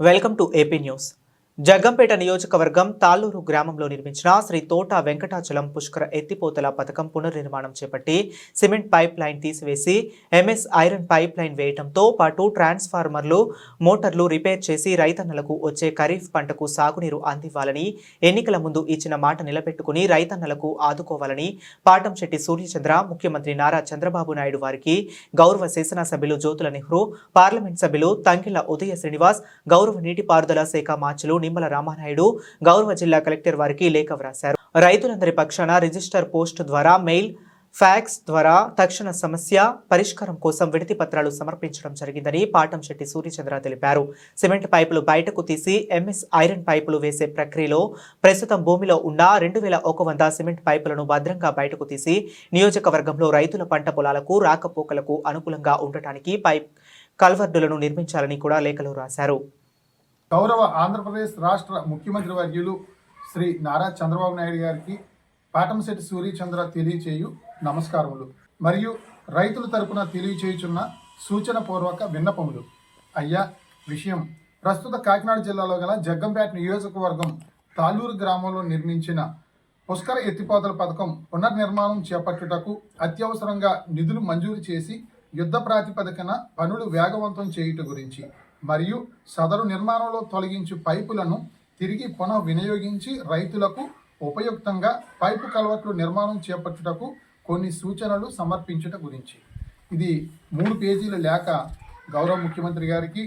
Welcome to AP news Jaggampeta నియోజకవర్గం తాళూరు గ్రామంలో నిర్మించిన శ్రీ తోట వెంకటాచలం పుష్కర ఎత్తిపోతల పథకం పునర్నిర్మాణం చేపట్టి సిమెంట్ పైప్ లైన్ తీసివేసి ఎంఎస్ ఐరన్ పైప్ లైన్ వేయడంతో పాటు ట్రాన్స్ఫార్మర్లు మోటార్లు రిపేర్ చేసి రైతన్నలకు వచ్చే ఖరీఫ్ పంటకు సాగునీరు అందివ్వాలని ఎన్నికల ముందు ఇచ్చిన మాట నిలబెట్టుకుని రైతన్నలకు ఆదుకోవాలని పాటంశెట్టి సూర్యచంద్ర ముఖ్యమంత్రి నారా చంద్రబాబు నాయుడు వారికి గౌరవ శాసనసభ్యులు జ్యోతుల నెహ్రూ పార్లమెంట్ సభ్యులు తంకిళ్ళ ఉదయ శ్రీనివాస్ గౌరవ నీటిపారుదల శాఖ మార్చులు నిమ్మల రామానాయుడు గౌరవ జిల్లా కలెక్టర్ వారికి లేఖ వ్రాశారు. రైతులందరి పక్షాన రిజిస్టర్ పోస్ట్ ద్వారా మెయిల్ ఫ్యాక్స్ ద్వారా తక్షణ సమస్య పరిష్కారం కోసం విడతి పత్రాలు సమర్పించడం జరిగిందని పాటంశెట్టి సూర్యచంద్ర తెలిపారు. సిమెంట్ పైపులు బయటకు తీసి ఎంఎస్ ఐరన్ పైపులు వేసే ప్రక్రియలో ప్రస్తుతం భూమిలో ఉన్న రెండు వేల ఒక వంద సిమెంట్ పైపులను భద్రంగా బయటకు తీసి నియోజకవర్గంలో రైతుల పంట పొలాలకు రాకపోకలకు అనుకూలంగా ఉండటానికి పైప్ కల్వర్డులను నిర్మించాలని కూడా లేఖలో రాశారు. గౌరవ ఆంధ్రప్రదేశ్ రాష్ట్ర ముఖ్యమంత్రి వర్యులు శ్రీ నారా చంద్రబాబు నాయుడు గారికి పాటంశెట్టి సూర్యచంద్ర తెలియచేయు నమస్కారములు. మరియు రైతుల తరపున తెలియచేయుచున్న సూచన పూర్వక విన్నపములు. అయ్యా విషయం. ప్రస్తుత కాకినాడ జిల్లాలో గల జగ్గంపేట నియోజకవర్గం తాళ్ళూరు గ్రామంలో నిర్మించిన పుష్కర ఎత్తిపోతల పథకం పునర్నిర్మాణం చేపట్టుటకు అత్యవసరంగా నిధులు మంజూరు చేసి యుద్ధ ప్రాతిపదికన పనులు వేగవంతం చేయుట గురించి మరియు సదరు నిర్మాణంలో తొలగించు పైపులను తిరిగి పునః వినియోగించి రైతులకు ఉపయుక్తంగా పైపు కలవట్లు నిర్మాణం చేపట్టుటకు కొన్ని సూచనలు సమర్పించుట గురించి. ఇది మూడు పేజీల లేఖ గౌరవ ముఖ్యమంత్రి గారికి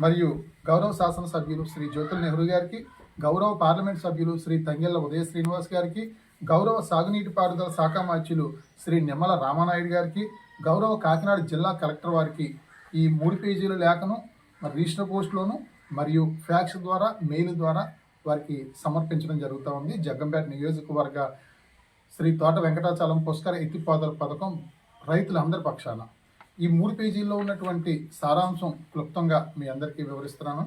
మరియు గౌరవ శాసనసభ్యులు శ్రీ జ్యోతుల నెహ్రూ గారికి గౌరవ పార్లమెంట్ సభ్యులు శ్రీ తంగెళ్ళ ఉదయ శ్రీనివాస్ గారికి గౌరవ సాగునీటి పారుదల శాఖ మార్చులు శ్రీ నిమ్మల రామానాయుడు గారికి గౌరవ కాకినాడ జిల్లా కలెక్టర్ వారికి ఈ మూడు పేజీల లేఖను మరి రిజిస్టర్ పోస్టులోను మరియు ఫ్యాక్స్ ద్వారా మెయిల్ ద్వారా వారికి సమర్పించడం జరుగుతూ ఉంది. జగ్గంపేట నియోజకవర్గ శ్రీ తోట వెంకటాచలం పుష్కర ఎత్తిపోతల పథకం రైతులందరి పక్షాన. ఈ మూడు పేజీల్లో ఉన్నటువంటి సారాంశం క్లుప్తంగా మీ అందరికీ వివరిస్తున్నాను.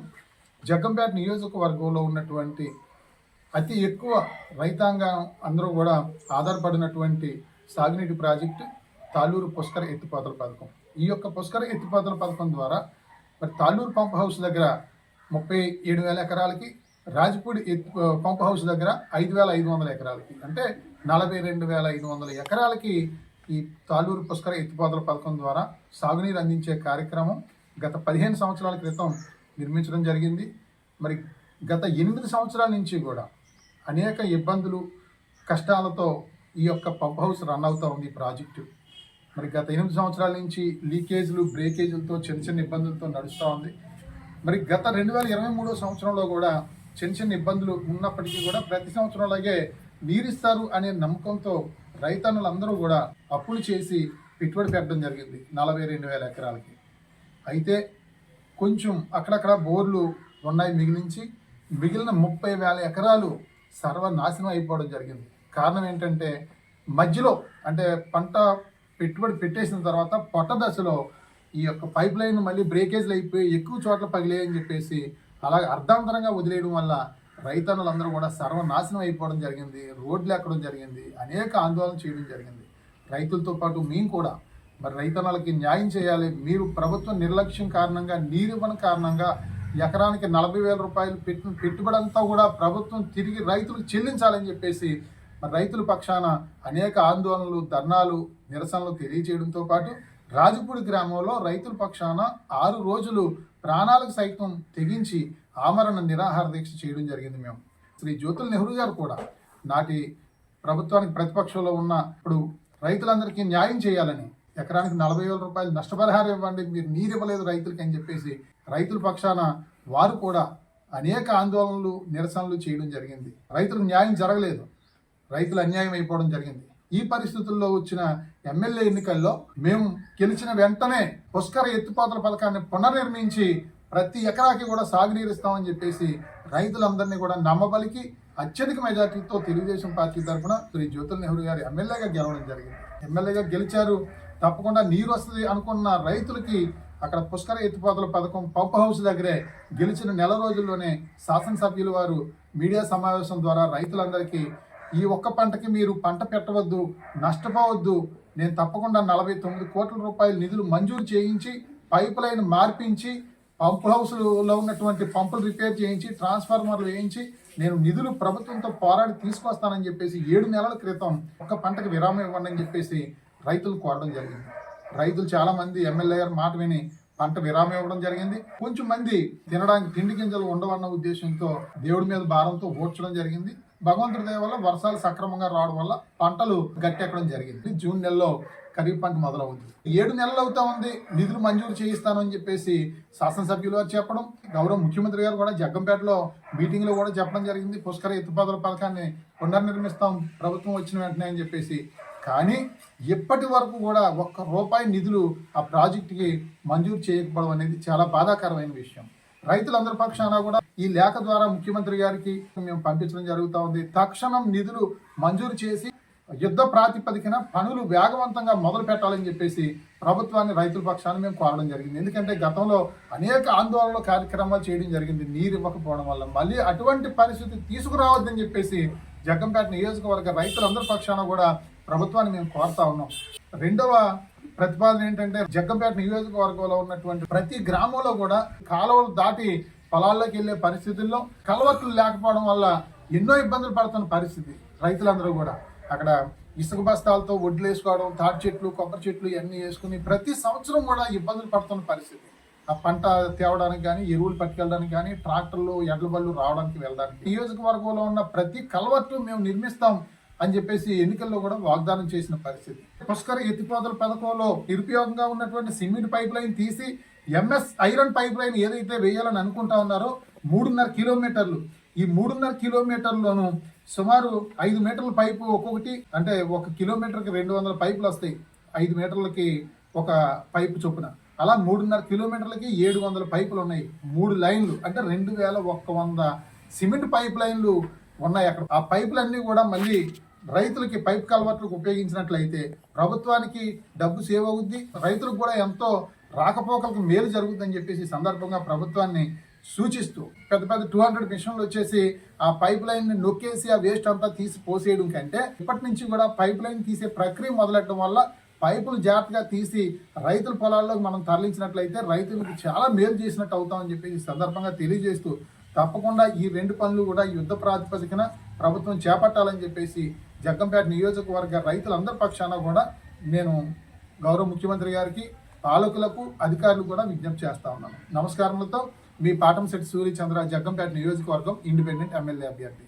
జగ్గంపేట నియోజకవర్గంలో ఉన్నటువంటి అతి ఎక్కువ రైతాంగం అందరూ కూడా ఆధారపడినటువంటి సాగునీటి ప్రాజెక్టు తాలూరు పుష్కర ఎత్తిపోతల పథకం. ఈ యొక్క పుష్కర ఎత్తిపోతల పథకం ద్వారా మరి తాళ్ళూరు పంప్ హౌస్ దగ్గర ముప్పై ఏడు వేల ఎకరాలకి రాజపూడి పంప్ హౌస్ దగ్గర ఐదు వేల ఐదు వందల ఎకరాలకి. అంటే నలభై రెండు వేల ఐదు వందల ఎకరాలకి ఈ తాళ్ళూరు పుష్కర ఎత్తిపోతల పథకం ద్వారా సాగునీరు అందించే కార్యక్రమం గత పదిహేను సంవత్సరాల క్రితం నిర్మించడం జరిగింది. మరి గత ఎనిమిది సంవత్సరాల నుంచి కూడా అనేక ఇబ్బందులు కష్టాలతో ఈ యొక్క పంప్ హౌస్ రన్ అవుతూ ఉంది ప్రాజెక్టు. మరి గత ఎనిమిది సంవత్సరాల నుంచి లీకేజ్లు బ్రేకేజీలతో చిన్న చిన్న ఇబ్బందులతో నడుస్తూ ఉంది. మరి గత రెండు వేల ఇరవై మూడో సంవత్సరంలో కూడా చిన్న చిన్న ఇబ్బందులు ఉన్నప్పటికీ కూడా ప్రతి సంవత్సరం అలాగే నీరిస్తారు అనే నమ్మకంతో రైతన్నులందరూ కూడా అప్పులు చేసి పెట్టుబడి పెట్టడం జరిగింది నలభై రెండు వేల ఎకరాలకి. అయితే కొంచెం అక్కడక్కడ బోర్లు ఉన్నాయి మిగిలించి మిగిలిన ముప్పై వేల ఎకరాలు సర్వనాశనం అయిపోవడం జరిగింది. కారణం ఏంటంటే మధ్యలో అంటే పంట పెట్టుబడి పెట్టేసిన తర్వాత పొట్ట దశలో ఈ యొక్క పైప్ లైన్ మళ్ళీ బ్రేకేజ్లు అయిపోయి ఎక్కువ చోట్ల పగిలేయని చెప్పేసి అలాగే అర్ధాంతరంగా వదిలేయడం వల్ల రైతన్నులందరూ కూడా సర్వనాశనం అయిపోవడం జరిగింది రోడ్లు ఎక్కడం జరిగింది అనేక ఆందోళన చేయడం జరిగింది. రైతులతో పాటు మేము కూడా మరి రైతన్నలకి న్యాయం చేయాలి. మీరు ప్రభుత్వ నిర్లక్ష్యం కారణంగా నీరివ్వని కారణంగా ఎకరానికి నలభై వేల రూపాయలు పెట్టిన పెట్టుబడి అంతా కూడా ప్రభుత్వం తిరిగి రైతులకు చెల్లించాలని చెప్పేసి మరి రైతుల పక్షాన అనేక ఆందోళనలు ధర్నాలు నిరసనలు తెలియజేయడంతో పాటు రాజపూడి గ్రామంలో రైతుల పక్షాన ఆరు రోజులు ప్రాణాలకు సైతం తెగించి ఆమరణ నిరాహార దీక్ష చేయడం జరిగింది మేము. శ్రీ జ్యోతుల నెహ్రూ గారు కూడా నాటి ప్రభుత్వానికి ప్రతిపక్షంలో ఉన్న ఇప్పుడు రైతులందరికీ న్యాయం చేయాలని ఎకరానికి నలభై వేల రూపాయలు నష్టపరిహారం ఇవ్వండి మీరు నీరు ఇవ్వలేదు రైతులకి అని చెప్పేసి రైతుల పక్షాన వారు కూడా అనేక ఆందోళనలు నిరసనలు చేయడం జరిగింది. రైతులకు న్యాయం జరగలేదు. రైతులు అన్యాయం అయిపోవడం జరిగింది. ఈ పరిస్థితుల్లో వచ్చిన ఎమ్మెల్యే ఎన్నికల్లో మేము గెలిచిన వెంటనే పుష్కర ఎత్తిపోతల పథకాన్ని పునర్నిర్మించి ప్రతి ఎకరాకి కూడా సాగునీరు ఇస్తామని చెప్పేసి రైతులందరినీ కూడా నమ్మబలికి అత్యధిక మెజార్టీతో తెలుగుదేశం పార్టీ తరఫున శ్రీ జ్యోతుల్ నెహ్రూ గారు ఎమ్మెల్యేగా గెలవడం జరిగింది. ఎమ్మెల్యేగా గెలిచారు. తప్పకుండా నీరు వస్తుంది అనుకున్న రైతులకి అక్కడ పుష్కర ఎత్తిపోతల పథకం పంప్ హౌస్ దగ్గరే గెలిచిన నెల రోజుల్లోనే శాసనసభ్యులు వారు మీడియా సమావేశం ద్వారా రైతులందరికీ ఈ ఒక్క పంటకి మీరు పంట పెట్టవద్దు నష్టపోవద్దు. నేను తప్పకుండా నలభై తొమ్మిది కోట్ల రూపాయల నిధులు మంజూరు చేయించి పైప్ లైన్ మార్పించి పంప్ హౌస్లో ఉన్నటువంటి పంపులు రిపేర్ చేయించి ట్రాన్స్ఫార్మర్లు వేయించి నేను నిధులు ప్రభుత్వంతో పోరాడి తీసుకొస్తానని చెప్పేసి ఏడు నెలల క్రితం ఒక పంటకు విరామం ఇవ్వండి అని చెప్పేసి రైతులు కోరడం జరిగింది. రైతులు చాలామంది ఎమ్మెల్యే గారి మాట విని పంట విరామం ఇవ్వడం జరిగింది. కొంచెం మంది తినడానికి తిండి గింజలు ఉండవన్న ఉద్దేశంతో దేవుడి మీద భారంతో ఓడ్చడం జరిగింది. భగవంతుడి దయ వల్ల వర్షాలు సక్రమంగా రావడం వల్ల పంటలు గట్టెక్కడం జరిగింది. జూన్ నెలలో ఖరీఫ్ పంట మొదలవుతుంది. ఏడు నెలలు అవుతా ఉంది. నిధులు మంజూరు చేయిస్తానని చెప్పేసి శాసనసభ్యులు వారు చెప్పడం గౌరవ ముఖ్యమంత్రి గారు కూడా జగ్గంపేటలో మీటింగ్లో కూడా చెప్పడం జరిగింది. పుష్కర ఎత్తుపాతల పథకాన్ని పునర్నిర్మిస్తాం ప్రభుత్వం వచ్చిన వెంటనే అని చెప్పేసి. కానీ ఇప్పటి వరకు కూడా ఒక్క రూపాయి నిధులు ఆ ప్రాజెక్టుకి మంజూరు చేయకపోవడం అనేది చాలా బాధాకరమైన విషయం. రైతులందరి పక్షాన కూడా ఈ లేఖ ద్వారా ముఖ్యమంత్రి గారికి మేము పంపించడం జరుగుతూ ఉంది. తక్షణం నిధులు మంజూరు చేసి యుద్ధ ప్రాతిపదికన పనులు వేగవంతంగా మొదలు పెట్టాలని చెప్పేసి ప్రభుత్వాన్ని రైతుల పక్షాన మేము కోరడం జరిగింది. ఎందుకంటే గతంలో అనేక ఆందోళనలు కార్యక్రమాలు చేయడం జరిగింది. నీరు ఇవ్వకపోవడం వల్ల మళ్ళీ అటువంటి పరిస్థితి తీసుకురావద్దని చెప్పేసి జగ్గంపేట నియోజకవర్గ రైతులందరి పక్షాన కూడా ప్రభుత్వాన్ని మేము కోరుతా ఉన్నాం. రెండవ ప్రతిపాదన ఏంటంటే జగ్గంపేట నియోజకవర్గంలో ఉన్నటువంటి ప్రతి గ్రామంలో కూడా కాలువలు దాటి పొలాల్లోకి వెళ్ళే పరిస్థితుల్లో కలవట్లు లేకపోవడం వల్ల ఎన్నో ఇబ్బందులు పడుతున్న పరిస్థితి రైతులందరూ కూడా. అక్కడ ఇసుక బస్తాలతో వడ్లు వేసుకోవడం తాటి చెట్లు కొబ్బరి చెట్లు ఇవన్నీ వేసుకుని ప్రతి సంవత్సరం కూడా ఇబ్బందులు పడుతున్న పరిస్థితి. ఆ పంట తేవడానికి కానీ ఎరువులు పట్టుకెళ్ళడానికి కానీ ట్రాక్టర్లు ఎడ్ల బళ్ళు రావడానికి వెళ్ళడానికి. నియోజకవర్గంలో ఉన్న ప్రతి కలవట్టు మేము నిర్మిస్తాం. అని చెప్పేసి ఎన్నికల్లో కూడా వాగ్దానం చేసిన పరిస్థితి. పుష్కర ఎత్తిపోతల పథకంలో నిరుపయోగంగా ఉన్నటువంటి సిమెంట్ పైప్ లైన్ తీసి ఎంఎస్ ఐరన్ పైప్ లైన్ ఏదైతే వేయాలని అనుకుంటా ఉన్నారో మూడున్నర కిలోమీటర్లు. ఈ మూడున్నర కిలోమీటర్లోను సుమారు ఐదు మీటర్ల పైపు ఒక్కొక్కటి అంటే ఒక కిలోమీటర్కి రెండు వందల పైపులు వస్తాయి ఐదు మీటర్లకి ఒక పైపు చొప్పున. అలా మూడున్నర కిలోమీటర్లకి ఏడు వందల పైపులు ఉన్నాయి. మూడు లైన్లు అంటే రెండు వేల ఒక్క వంద సిమెంట్ పైప్ లైన్లు ఉన్నాయి. అక్కడ ఆ పైపులన్నీ కూడా మళ్ళీ రైతులకి పైప్ కలవట్లకు ఉపయోగించినట్లయితే ప్రభుత్వానికి డబ్బు సేవ్ అవుద్ది. రైతులకు కూడా ఎంతో రాకపోకలకు మేలు జరుగుతుందని చెప్పేసి సందర్భంగా ప్రభుత్వాన్ని సూచిస్తూ పెద్ద పెద్ద టూ హండ్రెడ్ మిషన్లు వచ్చేసి ఆ పైప్ లైన్ని నొక్కేసి ఆ వేస్ట్ అంతా తీసి పోసేయడం కంటే ఇప్పటి నుంచి కూడా పైప్ లైన్ తీసే ప్రక్రియ మొదలెట్టడం వల్ల పైపులు జాగ్రత్తగా తీసి రైతుల పొలాల్లోకి మనం తరలించినట్లయితే రైతులకు చాలా మేలు చేసినట్టు అవుతామని చెప్పేసి సందర్భంగా తెలియజేస్తూ తప్పకుండా ఈ రెండు పనులు కూడా యుద్ధ ప్రాతిపదికన ప్రభుత్వం చేపట్టాలని చెప్పేసి జగ్గంపేట నియోజకవర్గ రైతులందరి పక్షాన కూడా నేను గౌరవ ముఖ్యమంత్రి గారికి పాలకులకు అధికారులకు కూడా విజ్ఞప్తి చేస్తా ఉన్నాను. నమస్కారములతో మీ పాటంశెట్టి సూర్యచంద్ర జగ్గంపేట నియోజకవర్గం ఇండిపెండెంట్ ఎమ్మెల్యే అభ్యర్థి.